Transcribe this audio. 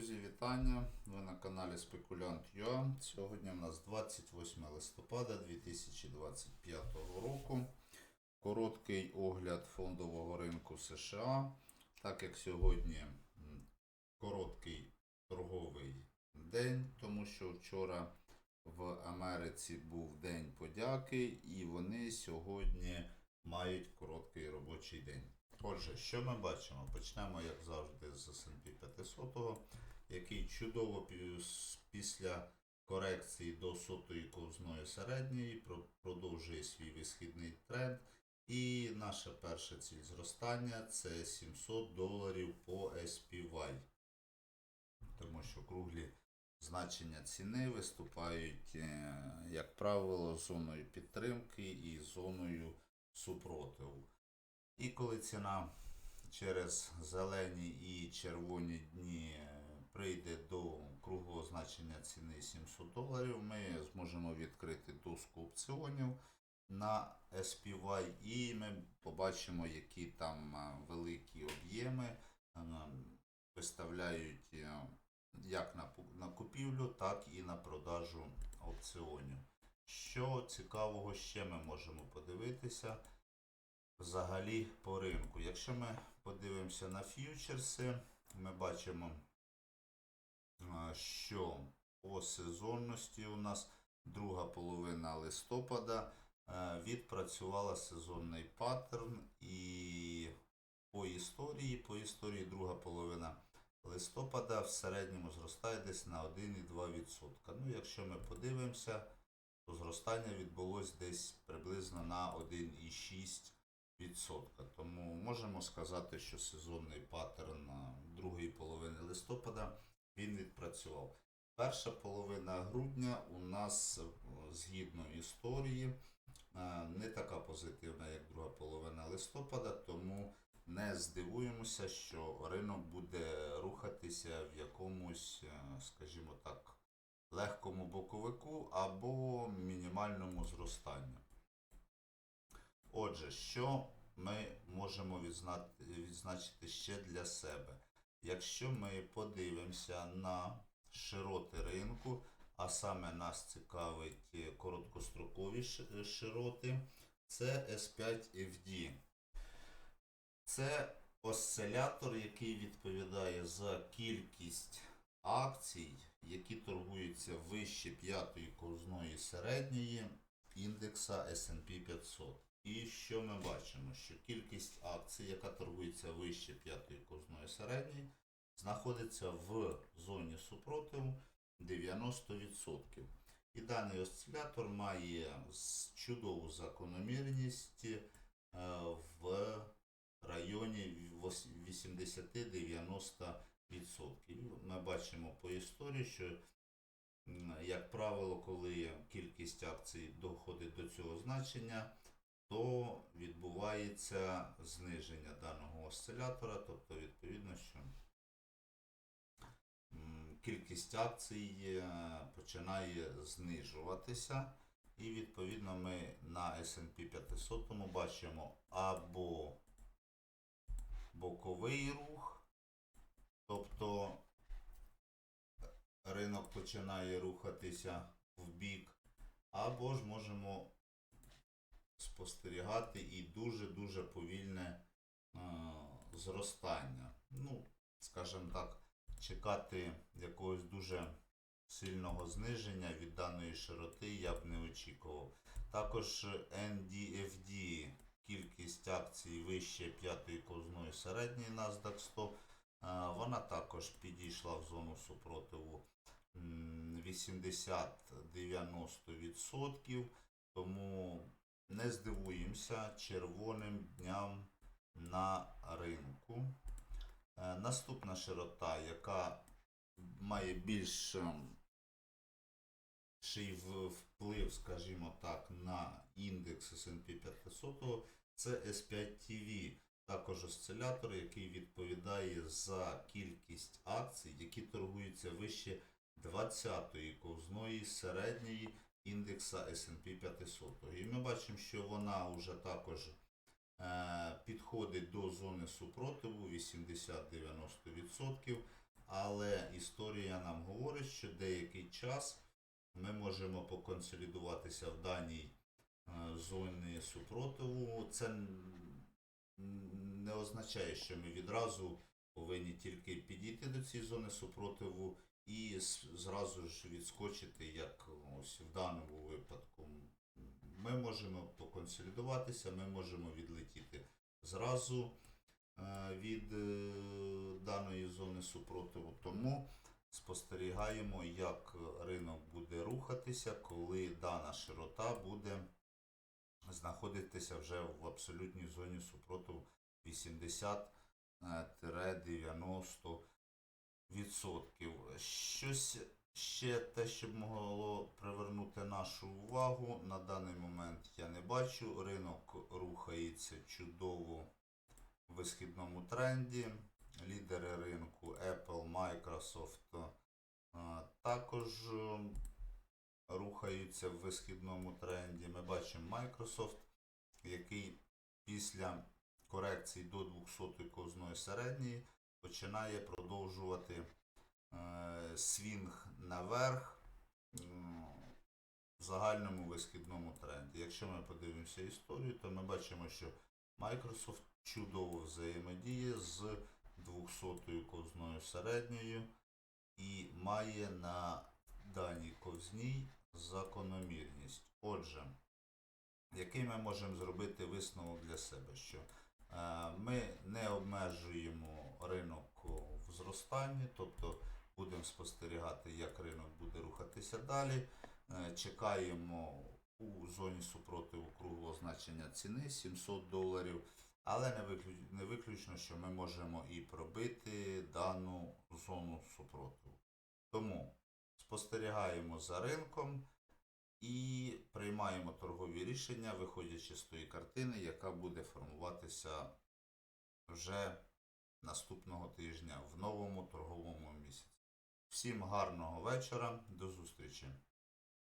Друзі, вітання! Ви на каналі Спекулянт.ua. Сьогодні у нас 28 листопада 2025 року. Короткий огляд фондового ринку США. Так як сьогодні короткий торговий день, тому що вчора в Америці був День подяки, і вони сьогодні мають короткий робочий день. Отже, що ми бачимо? Почнемо, як завжди, з S&P 500, який чудово після корекції до сотої ковзної середньої продовжує свій висхідний тренд. І наша перша ціль зростання це 700 доларів по SPY. Тому що круглі значення ціни виступають, е, як правило, зоною підтримки і зоною супротиву. І коли ціна через зелені і червоні дні прийде до круглого значення ціни 700 доларів, ми зможемо відкрити доску опціонів на SPY і ми побачимо, які там е, великі об'єми е, виставляють е, як на купівлю, так і на продажу опціонів. Що цікавого ще ми можемо подивитися взагалі по ринку. Якщо ми подивимося на ф'ючерси, ми бачимо, що по сезонності у нас друга половина листопада е, відпрацювала сезонний паттерн і по історії, по історії друга половина листопада в середньому зростає десь на 1,2%. Ну, якщо ми подивимося, то зростання відбулось десь приблизно на 1,6%. Відсотка. Тому можемо сказати, що сезонний паттерн другої половини листопада він відпрацював. Перша половина грудня у нас е, згідно історії е, не така позитивна, як друга половина листопада, тому не здивуємося, що ринок буде рухатися в якомусь, е, скажімо так, легкому боковику або мінімальному зростанні. Отже, що ми можемо відзначити ще для себе? Якщо ми подивимося на широти ринку, а саме нас цікавить короткострокові широти, це S5FD. Це осцилятор, який відповідає за кількість акцій, які торгуються вище п'ятої ковзної середньої індекса S&P 500. І що ми бачимо? Що кількість акцій, яка торгується вище п'ятої ковзної середньої, знаходиться в зоні супротиву 90%. І даний осцилятор має чудову закономірність е, в районі 80-90%. Ми бачимо по історії, що Як правило, коли кількість акцій доходить до цього значення, то відбувається зниження даного осцилятора, тобто відповідно, що кількість акцій е, починає знижуватися, і відповідно ми на S&P 500 бачимо або боковий рух, тобто ринок починає рухатися в бік, або ж можемо спостерігати і дуже-дуже повільне е, зростання. Ну, скажімо так, чекати якогось дуже сильного зниження від даної широти я б не очікував. Також NDFD, кількість акцій вище п'ятої ковзної середньої NASDAQ 100, е, вона також підійшла в зону супротиву 80-90%, тому не здивуємося червоним дням на ринку. Е, Наступна широта, яка має більш ем, вплив, скажімо так, на індекс S&P 500, це S5TV, також осцилятор, який відповідає за кількість акцій, які торгуються вище 20-ї ковзної середньої індекса S&P 500. І ми бачимо, що вона вже також е, підходить до зони супротиву 80-90%, але історія нам говорить, що деякий час ми можемо поконсолідуватися в даній е, зоні супротиву. Це не означає, що ми відразу повинні тільки підійти до цієї зони супротиву зразу ж відскочити, як ось в даному випадку. Ми можемо поконсолідуватися, ми можемо відлетіти зразу е, від е, даної зони супротиву. Тому спостерігаємо, як ринок буде рухатися, коли дана широта буде знаходитися вже в абсолютній зоні супротиву 80-90 відсотків. Щось ще те, що б могло привернути нашу увагу, на даний момент я не бачу. Ринок рухається чудово в висхідному тренді. Лідери ринку Apple, Microsoft також е, рухаються в висхідному тренді. Ми бачимо Microsoft, який після корекції до 200 ковзної середньої починає продовжувати е, свінг наверх в загальному висхідному тренді. Якщо ми подивимося історію, то ми бачимо, що Microsoft чудово взаємодіє з 200-ю ковзною середньою і має на даній ковзній закономірність. Отже, який ми можемо зробити висновок для себе, що ми не обмежуємо ринок в зростанні, тобто будемо спостерігати, як ринок буде рухатися далі. Е, Чекаємо у зоні супротиву круглого значення ціни 700 доларів, але не виключно, що ми можемо і пробити дану зону супротиву. Тому спостерігаємо за ринком і приймаємо торгові рішення, виходячи з тої картини, яка буде формуватися вже наступного тижня в новому торговому місяці. Всім гарного вечора, до зустрічі!